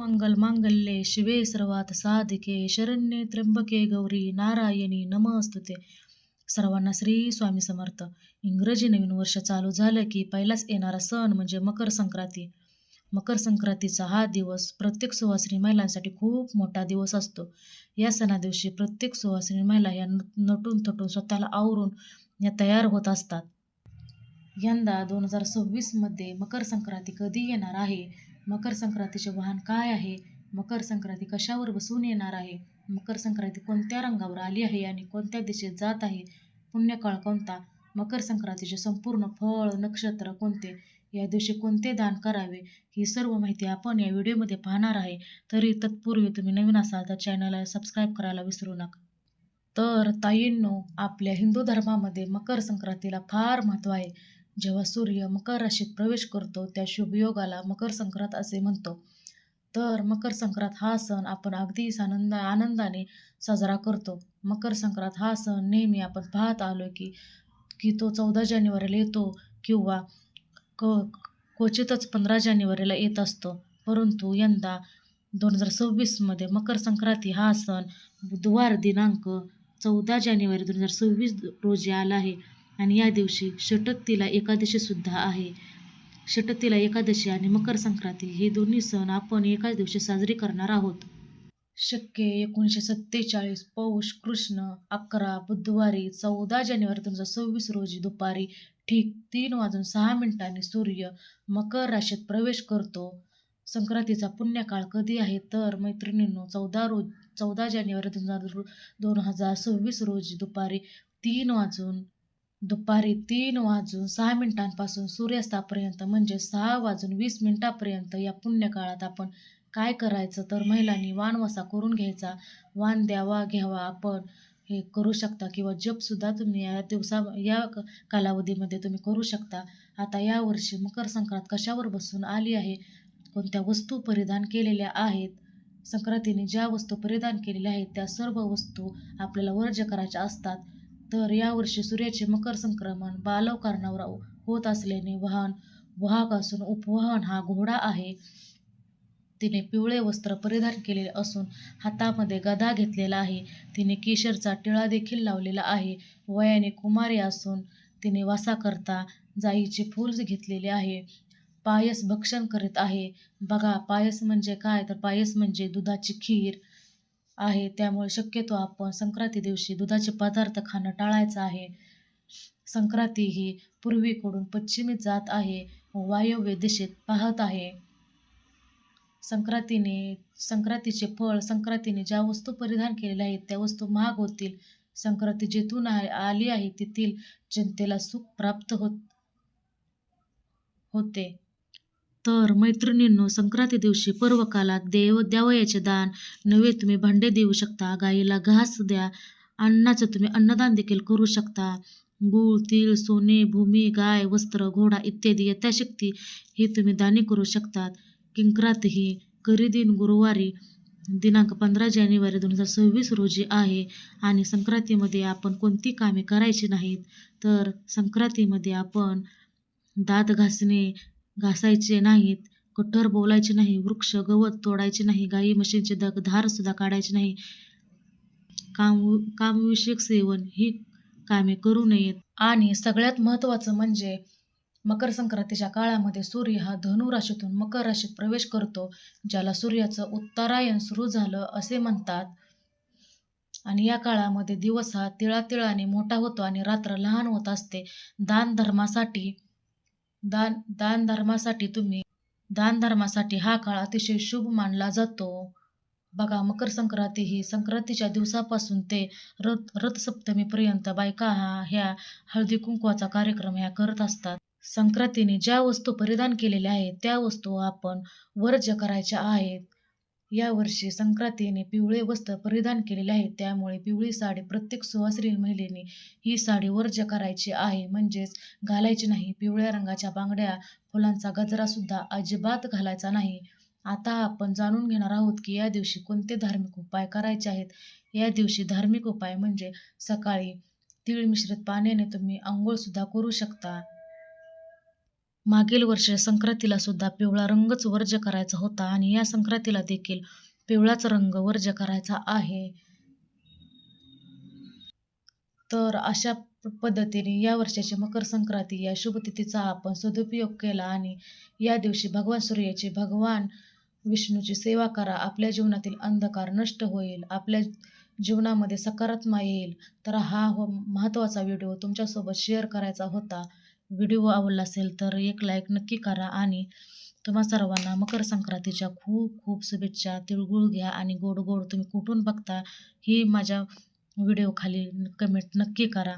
मंगल मांगल्ये शिवे सर्वात साधिके शरण्ये त्र्यंबके गौरी नारायणी नमस्तुते. सर्वांना श्री स्वामी समर्थ. इंग्रजी नवीन वर्ष चालू झालं की पहिलाच येणारा सण म्हणजे मकर संक्रांती. मकर संक्रांतीचा हा दिवस प्रत्येक सुवासिनी महिलांसाठी खूप मोठा दिवस असतो. या सणा दिवशी प्रत्येक सुवासिनी महिला या नटून थटून स्वतःला आवरून या तयार होत असतात. यंदा दोन हजार सव्वीसमध्ये मकर संक्रांती कधी येणार आहे? मकर संक्रांतीचे वाहन काय आहे? मकर संक्रांती कशावर बसून येणार आहे? मकर संक्रांती कोणत्या रंगावर आली आहे आणि कोणत्या दिशेत जात आहे? पुण्यकाळ कोणता? मकर संक्रांतीचे संपूर्ण फळ नक्षत्र कोणते? या दिवशी कोणते दान करावे? ही सर्व माहिती आपण या व्हिडिओमध्ये पाहणार आहे. तरी तत्पूर्वी तुम्ही नवीन असाल तर चॅनलला सबस्क्राईब करायला विसरू नका. तर ताईंनो आपल्या हिंदू धर्मामध्ये मकर संक्रांतीला फार महत्त्व आहे. जेव्हा सूर्य मकर राशीत प्रवेश करतो त्या शुभयोगाला मकर संक्रांत असे म्हणतो. तर मकर संक्रांत हा सण आपण अगदीच आनंद आनंदाने साजरा करतो. मकर संक्रांत हा सण नेहमी आपण पाहत आलो की की तो चौदा जानेवारीला येतो किंवा क क्वचितच पंधरा जानेवारीला येत असतो. परंतु यंदा दोन हजार सव्वीसमध्ये मकर संक्रांती हा सण बुधवार दिनांक चौदा जानेवारी दोन हजार सव्वीस रोजी आला आहे. आणि या दिवशी षटकतीला एकादशीसुद्धा आहे. षटकतीला एकादशी आणि मकर संक्रांती हे दोन्ही सण आपण एकाच दिवशी साजरी करणार आहोत. शक्य एकोणीसशे सत्तेचाळीस पौष कृष्ण अकरा बुधवारी चौदा जानेवारी दोन हजार सव्वीस रोजी दुपारी ठीक तीन वाजून सहा मिनिटांनी सूर्य मकर राशीत प्रवेश करतो. संक्रांतीचा पुण्यकाळ कधी आहे तर मैत्रिणींनो चौदा रोज चौदा जानेवारी दोन हजार दोन हजार सव्वीस रोजी दुपारी तीन वाजून दुपारी तीन वाजून सहा मिनिटांपासून सूर्यास्तापर्यंत म्हणजे सहा वाजून वीस मिनिटापर्यंत या पुण्यकाळात आपण काय करायचं तर महिलांनी वाणवसा करून घ्यायचा. वाण द्यावा घ्यावा आपण हे करू शकता किंवा जपसुद्धा तुम्ही या दिवसा या क- कालावधीमध्ये तुम्ही करू शकता. आता यावर्षी मकर संक्रांत कशावर बसून आली आहे? कोणत्या वस्तू परिधान केलेल्या आहेत? संक्रांतीने ज्या वस्तू परिधान केलेल्या आहेत त्या सर्व वस्तू आपल्याला वर्ज्य करायच्या असतात. तर यावर्षी सूर्याचे मकर संक्रमण बालव कारणावर होत असल्याने वाहन वाहक असून उपवाहन हा घोडा आहे. तिने पिवळे वस्त्र परिधान केलेले असून हातामध्ये गदा घेतलेला आहे. तिने केशरचा टिळा देखील लावलेला आहे. वयाने कुमारी असून तिने वासा करता जाईचे फूल घेतलेले आहे. पायस भक्षण करीत आहे. बघा पायस म्हणजे काय? तर पायस म्हणजे दुधाची खीर. आहे. त्यामुळे शक्यतो आपण संक्रांती दिवशी दुधाचे पदार्थ खाणं टाळायचं आहे. संक्रांती ही पूर्वीकडून पश्चिमी जात आहे वायव्य दिशेत पाहत आहे. संक्रांतीने संक्रांतीचे फळ संक्रांतीने ज्या वस्तू परिधान केलेल्या आहेत त्या वस्तू महाग होतील. संक्रांती जिथून आली आहे तेथील जनतेला सुख प्राप्त होत होते. तर मैत्रिणींनो संक्रांती दिवशी पर्वकालात देव द्यावयाचे दान. नव्हे तुम्ही भांडे देऊ शकता गाईला घास द्या. अन्नाचं तुम्ही अन्नदान देखील करू शकता. गूळ तीळ सोने भूमी गाय वस्त्र घोडा इत्यादी यथाशक्ती हे तुम्ही दानी करू शकतात. किंक्रात ही करीदिन गुरुवारी दिनांक पंधरा जानेवारी दोन हजार सव्वीस रोजी आहे आणि संक्रांतीमध्ये आपण कोणती कामे करायची नाहीत? तर संक्रांतीमध्ये आपण दात घासणे घासायचे नाहीत कठोर बोलायचे नाही वृक्ष गवत तोडायचे नाही गाई म्हशींचे दग धारसुद्धा काढायचे नाही. काम कामविषयक सेवन ही कामे करू नयेत. आणि सगळ्यात महत्त्वाचं म्हणजे मकर संक्रांतीच्या काळामध्ये सूर्य हा धनु राशीतून मकर राशीत प्रवेश करतो ज्याला सूर्याचं उत्तरायण सुरू झालं असे म्हणतात. आणि या काळामध्ये दिवस हा तिळातिळाने मोठा होतो आणि रात्र लहान होत असते. दान धर्मासाठी दान दान धर्मासाठी तुम्ही दान धर्मासाठी हा काळ अतिशय शुभ मानला जातो. बघा मकर संक्रांती ही संक्रांतीच्या दिवसापासून ते रथ रथसप्तमीपर्यंत बायका हा ह्या हळदी कुंकवाचा कार्यक्रम ह्या करत असतात. संक्रांतीने ज्या वस्तू परिधान केलेल्या आहेत त्या वस्तू आपण वर्ज्य करायच्या आहेत. यावर्षी संक्रांतीने पिवळे वस्त्र परिधान केलेले आहे. त्यामुळे पिवळी साडी प्रत्येक सुवासिनी महिलेने ही साडी वर्ज्य करायची आहे. म्हणजेच घालायची नाही. पिवळ्या रंगाच्या बांगड्या फुलांचा गजरासुद्धा अजिबात घालायचा नाही. आता आपण जाणून घेणार आहोत की या दिवशी कोणते धार्मिक उपाय करायचे आहेत. या दिवशी धार्मिक उपाय म्हणजे सकाळी तीळ मिश्रित पाण्याने तुम्ही आंघोळसुद्धा करू शकता. मागील वर्षी संक्रांतीला सुद्धा पिवळा रंगच वर्ज्य करायचा होता आणि या संक्रांतीला देखील पिवळाच रंग वर्ज्य करायचा आहे. तर अशा पद्धतीने या वर्षाची मकर संक्रांती या शुभतिथीचा आपण सदुपयोग केला आणि या दिवशी भगवान सूर्याची भगवान विष्णूची सेवा करा. आपल्या जीवनातील अंधकार नष्ट होईल. आपल्या जीवनामध्ये सकारात्मक येईल. तर हा हो महत्त्वाचा व्हिडिओ तुमच्यासोबत शेअर करायचा होता. व्हिडिओ आवडला असेल तर एक लाईक नक्की करा आणि तुम्हा सर्वांना मकर संक्रांतीच्या खूप खूप शुभेच्छा. तिळगुळ घ्या आणि गोड गोड तुम्ही कुठून बघता ही माझ्या व्हिडिओ खाली कमेंट नक्की करा.